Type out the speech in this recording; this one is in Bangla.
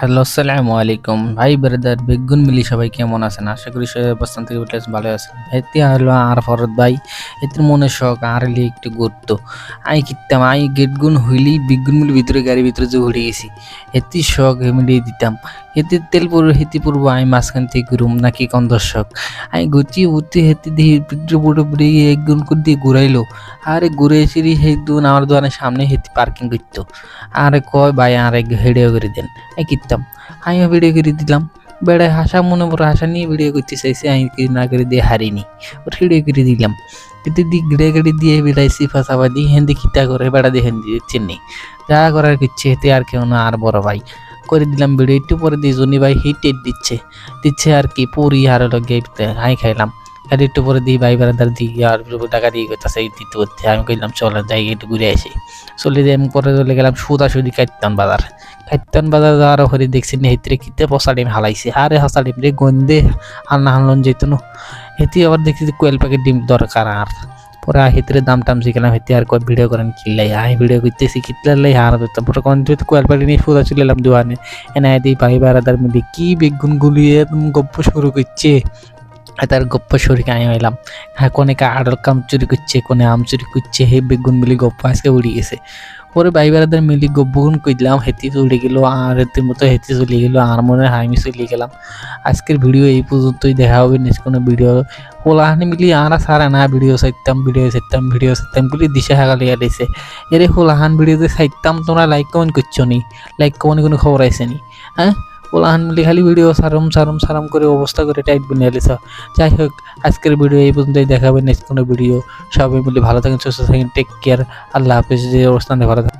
হ্যালো, আসসালামু আলাইকুম। ভাই ব্রাদার বেগুন মিলি, সবাই কেমন আছেন? আশা করি সবাই অবস্থান থেকে বেশ ভালো আছেন। এতে হলো আর ফরত ভাই এতে মনে শখ আর হলে একটু ঘুরতো আই কিতাম আই গেট গুন হইলি বেগুন মিলি ভিতরে গাড়ি ভিতরে যে উঠে গেছি, এতে শখ মিলিয়ে দিতাম। এতে তেল পড়বে হেতি পড়ব আমি মাঝখান থেকে ঘুরুম নাকি কম দর্শক আমি ঘুরছি ঘুরতে হেতে দিয়ে ভিতরে পড়ে পড়ে এক গুণ করে দিয়ে ঘুরাইলো। আরে ঘুরে এসে সেই দুন, আমার দোকানের সামনে হেতি পার্কিং করতো। আরে কয় ভাই, আর এক হেডেও করে দেন। আমি কিতাম আমিও ভিডিও করে দিলাম। বেড়ায় হাসা, মনে পড়ে হাসা নিয়ে ভিডিও করতে চাইছি, আমি না করে দিয়ে হারিনি। ওর ভিডিও করে দিলাম। কিন্তু দি গিড়ে গিড়ে দিয়ে বেড়াইছি ফাঁসাবাদি হেন্দি খিতা করে বেড়া দিয়ে হেন্দি চিনি যা করার কিচ্ছে হেতে আর কেউ না, আর বড় ভাই। করে দিলাম ভিডিও একটু পরে দিয়ে জনি ভাই হিট দিচ্ছে। দিচ্ছে আর কি, পুরি আর লগে হাই খাইলাম। আর একটু পরে দিই ভাই বেড়াদার দিই আর টাকা দিয়ে করতেছে দিতে করতে আমি কইলাম চলেন যাই, একটু ঘুরে আসি। চলে দিয়ে আমি পরে চলে গেলাম সুদাসুদি কাটতাম বাজার। কাইতান বাজার যাওয়ার পরে দেখছি নেহিত্রে কিতে পশাডিম হালাইছে। আরে হাসাডিম রে গন্ধে আর না হানলন যেত হেতি আবার দেখছি কোয়েল প্যাকেট ডিম দরকার আর। পরে হেতিরে দাম টাম শিখলাম হেতি আর কয় ভিডিও করেন কিনলাই আই ভিডিও করতেছি কিতলাই হার পরে কোন তুই কোয়েল প্যাকেট নিয়ে ফুদা চলে এলাম দোকানে এনে দিই ভাই বারাদার মিলে কি বেগুন গুলিয়ে গপ্প শুরু করছে। তার গপ্প শরীরে আমি হইলাম। হ্যাঁ কোনে আড়ল কাম চুরি করছে, কোনে আম চুরি করছে, হে বেগুন মিলি গপ্প আজকে উড়ে গেছে। পরে ভাই বেড়াদের মিলি গপ্পগুন কইলাম, হেতি চলে গেল, আর হেতির মতো হেতি চলে গেল, আর মনে হয় আমি চলে গেলাম। আজকের ভিডিও এই পর্যন্তই, দেখা হবে নেক্সট কোনো ভিডিও হোলাহানি মিলি আর সারা না ভিডিও চাইতাম ভিডিও চাইতাম ভিডিও চাইতাম বলে দিশা হাগালি দিছে। এরে হোলাহান ভিডিওতে চাইতাম, তোমরা লাইক কমেন্ট করছ নি? লাইক কমেন্ট কোনো খবর আইছে নি? হ্যাঁ ওলাহান মিলি খালি ভিডিও সারম সারম সারম করে অবস্থা করে টাইট বানিয়ে আলিস যাই হোক, আজকের ভিডিও এই পর্যন্তই দেখাবেন নেক্সট কোনো ভিডিও সবাই মিলে ভালো থাকেন, সুস্থ থাকেন টেক কেয়ার আল্লাহ হাফিজ, যে অবস্থানে ভালো থাকেন।